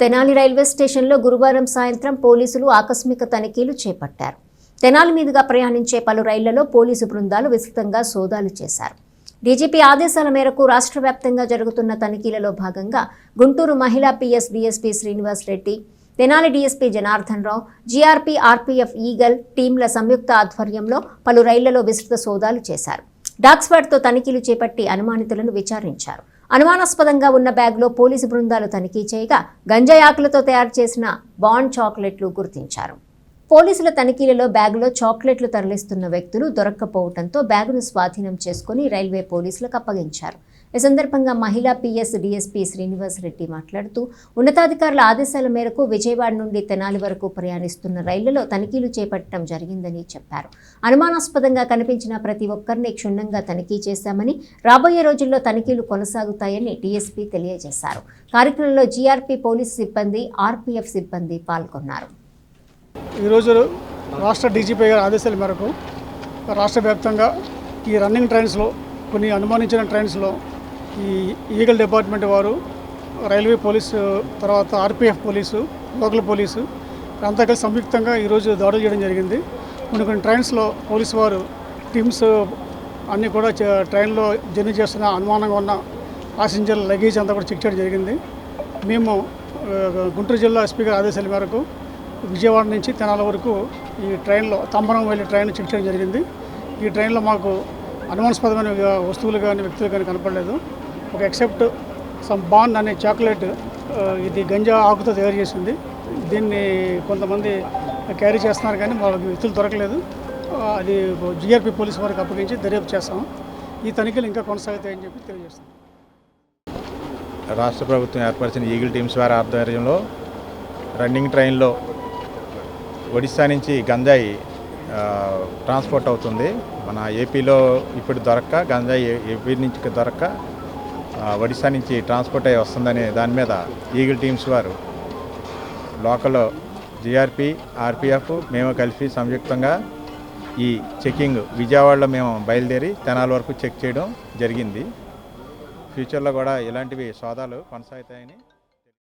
Tenali railway స్టేషన్లో గురువారం సాయంత్రం పోలీసులు ఆకస్మిక తనిఖీలు చేపట్టారు. తెనాలి మీదుగా ప్రయాణించే పలు రైళ్ళలో పోలీసు బృందాలు విస్తృతంగా సోదాలు చేశారు. డీజీపీ ఆదేశాల మేరకు రాష్ట్ర వ్యాప్తంగా జరుగుతున్న తనిఖీలలో భాగంగా గుంటూరు మహిళా PS DSP Srinivas Reddy Tenali DSP Janardhan Rao GRP RPF eagle టీంల సంయుక్త ఆధ్వర్యంలో పలు రైళ్ళలో విస్తృత సోదాలు చేశారు. డాక్స్వాడ్తో తనిఖీలు చేపట్టి అనుమానితులను విచారించారు. అనుమానాస్పదంగా ఉన్న బ్యాగ్లో పోలీసు బృందాలు తనిఖీ చేయగా గంజాయాకులతో తయారు చేసిన బాండ్ చాక్లెట్లు గుర్తించారు. పోలీసుల తనిఖీలలో బ్యాగులో చాక్లెట్లు తరలిస్తున్న వ్యక్తులు దొరక్కపోవడంతో బ్యాగును స్వాధీనం చేసుకుని రైల్వే పోలీసులకు అప్పగించారు. ఈ సందర్భంగా మహిళా పిఎస్ డీఎస్పీ శ్రీనివాస్ రెడ్డి మాట్లాడుతూ ఉన్నతాధికారుల ఆదేశాల మేరకు విజయవాడ నుండి తెనాలి వరకు ప్రయాణిస్తున్న రైళ్ళలో తనిఖీలు చేపట్టడం జరిగిందని చెప్పారు. అనుమానాస్పదంగా కనిపించిన ప్రతి ఒక్కరిని క్షుణ్ణంగా తనిఖీ చేశామని రాబోయే రోజుల్లో తనిఖీలు కొనసాగుతాయని డీఎస్పీ తెలియజేశారు. కార్యక్రమంలో జీఆర్పీ పోలీసు సిబ్బంది ఆర్పీఎఫ్ సిబ్బంది పాల్గొన్నారు. ఈరోజు రాష్ట్ర డీజీపీ గారి ఆదేశాల మేరకు రాష్ట్ర వ్యాప్తంగా ఈ రన్నింగ్ ట్రైన్స్లో కొన్ని అనుమానించిన ట్రైన్స్లో ఈ ఈగల్ డిపార్ట్మెంట్ వారు రైల్వే పోలీసు తర్వాత ఆర్పీఎఫ్ పోలీసు లోకల్ పోలీసు అంతా కలిసి సంయుక్తంగా ఈరోజు దాడులు చేయడం జరిగింది. కొన్ని కొన్ని ట్రైన్స్లో పోలీసు వారు టీమ్స్ అన్నీ కూడా ట్రైన్లో జర్నీ చేస్తున్న అనుమానంగా ఉన్న ప్యాసింజర్ల లగేజ్ అంతా కూడా చెక్ చేయడం జరిగింది. మేము గుంటూరు జిల్లా ఎస్పీ గారి ఆదేశాల మేరకు విజయవాడ నుంచి తెనాల వరకు ఈ ట్రైన్లో తంబరం వెళ్ళే ట్రైన్ చెక్ చేయడం జరిగింది. ఈ ట్రైన్లో మాకు అనుమానాస్పదమైన వస్తువులు కానీ వ్యక్తులు కానీ కనపడలేదు. ఒక ఎక్సెప్ట్ సమ్ బాన్ అనే చాక్లెట్ ఇది గంజా ఆకుతో తయారు చేసింది. దీన్ని కొంతమంది క్యారీ చేస్తున్నారు కానీ వాళ్ళకి వ్యక్తులు దొరకలేదు. అది జిఆర్పి పోలీస్ వారికి అప్పగించి దర్యాప్తు చేస్తాం. ఈ తనిఖీలు ఇంకా కొనసాగుతాయని చెప్పి తెలియజేస్తాం. రాష్ట్ర ప్రభుత్వం ఏర్పరిచిన ఈగిల్ టీమ్స్ వారి ఆధ్వర్యంలో రన్నింగ్ ట్రైన్లో ఒడిశా నుంచి గంజాయి ట్రాన్స్పోర్ట్ అవుతుంది. మన ఏపీలో ఇప్పుడు దొరక్క గంజాయి ఏపీ నుంచి దొరక్క ఒడిశా నుంచి ట్రాన్స్పోర్ట్ అయ్యి వస్తుందనే దాని మీద ఈగిల్ టీమ్స్ వారు లోకల్ జిఆర్పి ఆర్పిఎఫ్ మేము కలిసి సంయుక్తంగా ఈ చెకింగ్ విజయవాడలో మేము బయలుదేరి తెనాల వరకు చెక్ చేయడం జరిగింది. ఫ్యూచర్లో కూడా ఇలాంటివి సోదాలు కొనసాగుతాయని